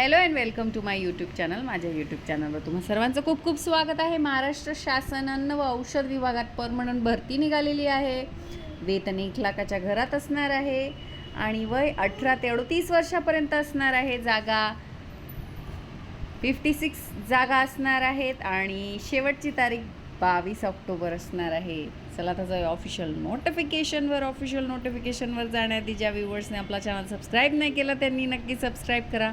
Hello and welcome to my YouTube channel माझ्या YouTube चॅनलवर तुम्हा सर्वांचं खूप खूप स्वागत आहे. महाराष्ट्र शासन अन्न व औषध विभागात परमनंट भरती निघालेली आहे. वेतन एक लाखाच्या घरात असणार आहे आणि वय अठरा ते अडतीस वर्षापर्यंत असणार आहे. जागा फिफ्टी सिक्स जागा असणार आहेत आणि शेवटची तारीख बावीस ऑक्टोबर असणार आहे. चला त्याचं ऑफिशियल नोटिफिकेशनवर ऑफिशियल नोटिफिकेशनवर जाण्याआधी ज्या व्ह्युअर्सने आपला चॅनल सबस्क्राईब नाही केला त्यांनी नक्की सबस्क्राईब करा.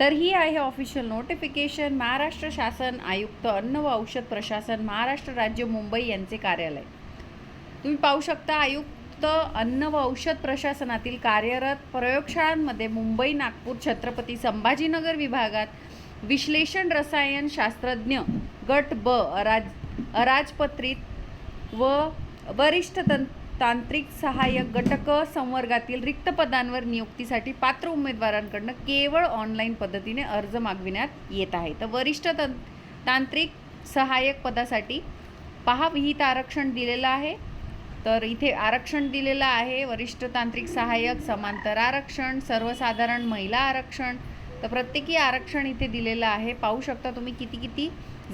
तर ही आहे ऑफिशियल नोटिफिकेशन महाराष्ट्र शासन आयुक्त अन्न व औषध प्रशासन महाराष्ट्र राज्य मुंबई यांचे कार्यालय. तुम्ही पाहू शकता आयुक्त अन्न व औषध प्रशासनातील कार्यरत प्रयोगशाळांमध्ये मुंबई नागपूर छत्रपती संभाजीनगर विभागात विश्लेषण रसायन शास्त्रज्ञ गट ब अराज अराजपत्रित व वरिष्ठ तंत तांत्रिक सहाय्यक घटक संवर्गातील रिक्त पदांवर नियुक्तीसाठी पात्र उमेदवारांकडनं केवळ ऑनलाईन पद्धतीने अर्ज मागविण्यात येत आहे. तर वरिष्ठ तं तांत्रिक सहाय्यक पदासाठी पहा विहित आरक्षण दिलेलं आहे. तर इथे आरक्षण दिलेलं आहे. वरिष्ठ तांत्रिक सहाय्यक समांतर आरक्षण सर्वसाधारण महिला आरक्षण. तर प्रत्येकी आरक्षण इथे दिलेलं आहे. पाहू शकता तुम्ही किती किती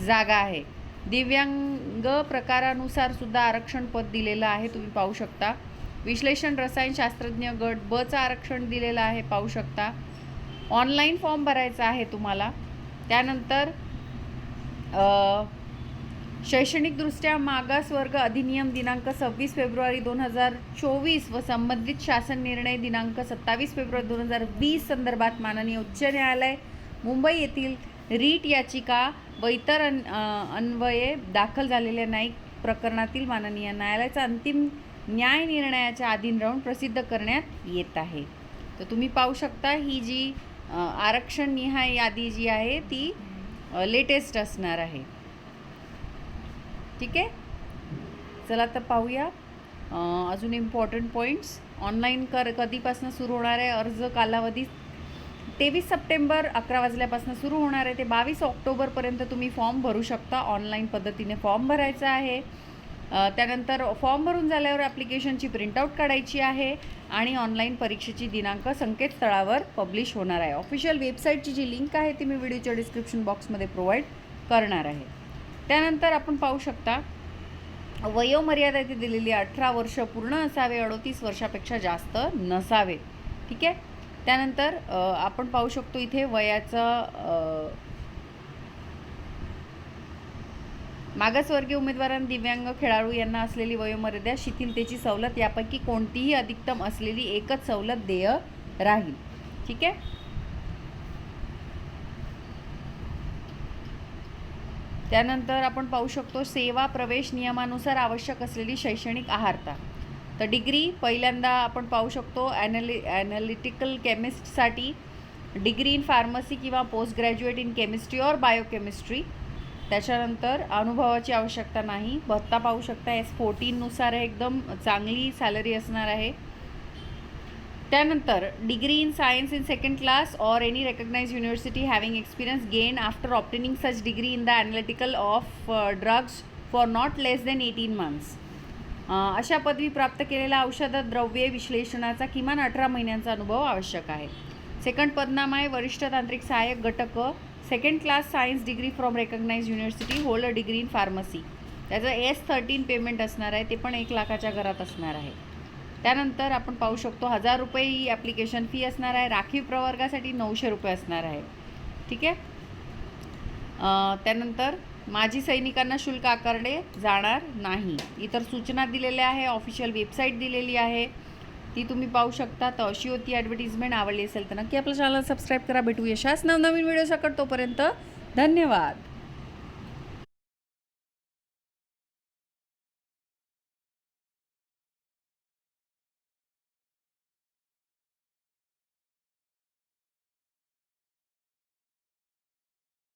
जागा आहे. दिव्यांग प्रकारानुसार सुद्धा आरक्षण पद दिलेलं आहे तुम्ही पाहू शकता. विश्लेषण रसायनशास्त्रज्ञ गट बचं आरक्षण दिलेलं आहे पाहू शकता. ऑनलाईन फॉर्म भरायचा आहे तुम्हाला. त्यानंतर शैक्षणिकदृष्ट्या मागासवर्ग अधिनियम दिनांक सव्वीस फेब्रुवारी दोन हजार चोवीस व संबंधित शासन निर्णय दिनांक सत्तावीस फेब्रुवारी दोन हजार वीस संदर्भात माननीय उच्च न्यायालय मुंबई येथील रीट याचिका व इतर अन अन्वये दाखल झालेल्या न्यायिक प्रकरणातील माननीय न्यायालयाचा अंतिम न्याय निर्णयाच्या अधीन राहून प्रसिद्ध करण्यात येत आहे. तर तुम्ही पाहू शकता ही जी आरक्षण निहाय यादी जी आहे ती लेटेस्ट असणार आहे. ठीक आहे? चला तर पाहूया. अजून इम्पॉर्टंट पॉईंट्स ऑनलाईन कर कधीपासून सुरू होणार आहे? अर्ज कालावधी तेवीस सप्टेंबर अकरा वाजल्यापासून सुरू होणार आहे. ते बावीस ऑक्टोबरपर्यंत तुम्ही फॉर्म भरू शकता. ऑनलाईन पद्धतीने फॉर्म भरायचा आहे. त्यानंतर फॉर्म भरून झाल्यावर ॲप्लिकेशनची प्रिंटआउट काढायची आहे आणि ऑनलाईन परीक्षेची दिनांक संकेतस्थळावर पब्लिश होणार आहे. ऑफिशियल वेबसाईटची जी लिंक आहे ती मी व्हिडिओच्या डिस्क्रिप्शन बॉक्समध्ये प्रोव्हाइड करणार आहे. त्यानंतर आपण पाहू शकता वयोमर्यादा इथे दिलेली अठरा वर्ष पूर्ण असावे अडोतीस वर्षापेक्षा जास्त नसावे. ठीक आहे? त्यानंतर आपण पाहू शकतो इथे वयाचं मागासवर्गीय उमेदवारांना दिव्यांग खेळाडू यांना असलेली वयोमर्यादा शिथिलतेची सवलत यापैकी कोणतीही अधिकतम असलेली एकच सवलत देय राहील. ठीक आहे? त्यानंतर आपण पाहू शकतो सेवा प्रवेश नियमानुसार आवश्यक असलेली शैक्षणिक आहारता. तर डिग्री पहिल्यांदा आपण पाहू शकतो. ॲनालि ॲनालिटिकल केमिस्टसाठी डिग्री इन फार्मसी किंवा पोस्ट ग्रॅज्युएट इन केमिस्ट्री और बायोकेमिस्ट्री. त्याच्यानंतर अनुभवाची आवश्यकता नाही. भत्ता पाहू शकता. एस फोर्टीननुसार एकदम चांगली सॅलरी असणार आहे. त्यानंतर degree in science in second class or any recognise university having experience gain after obtaining such degree in the analytical of drugs for not less than eighteen months अशा पदवी प्राप्त केलेल्या औषध द्रव्ये विश्लेषणाचा किमान अठरा महिन्यांचा अनुभव आवश्यक आहे. सेकंड पदनाम आहे वरिष्ठ तांत्रिक सहाय्यक घटक second class science degree from recognise university hold degree in pharmacy त्याचं एस थर्टीन पेमेंट असणार आहे ते पण एक लाखाच्या घरात असणार आहे. त्यानंतर आपण पाहू शकतो हजार रुपये ही ॲप्लिकेशन फी असणार आहे राखीव प्रवर्गासाठी नऊशे रुपये असणार आहे. ठीक आहे? त्यानंतर माजी सैनिकांना शुल्क आकारले जाणार नाही. इतर सूचना दिलेल्या आहे ऑफिशियल वेबसाईट दिलेली आहे. ती तुम्ही पाहू शकता. तर अशी होती ॲडव्हर्टिजमेंट आवडली असेल तर नक्की आपलं चॅनल सबस्क्राईब करा. भेटू यशाच नवनवीन व्हिडिओ सकट तोपर्यंत धन्यवाद.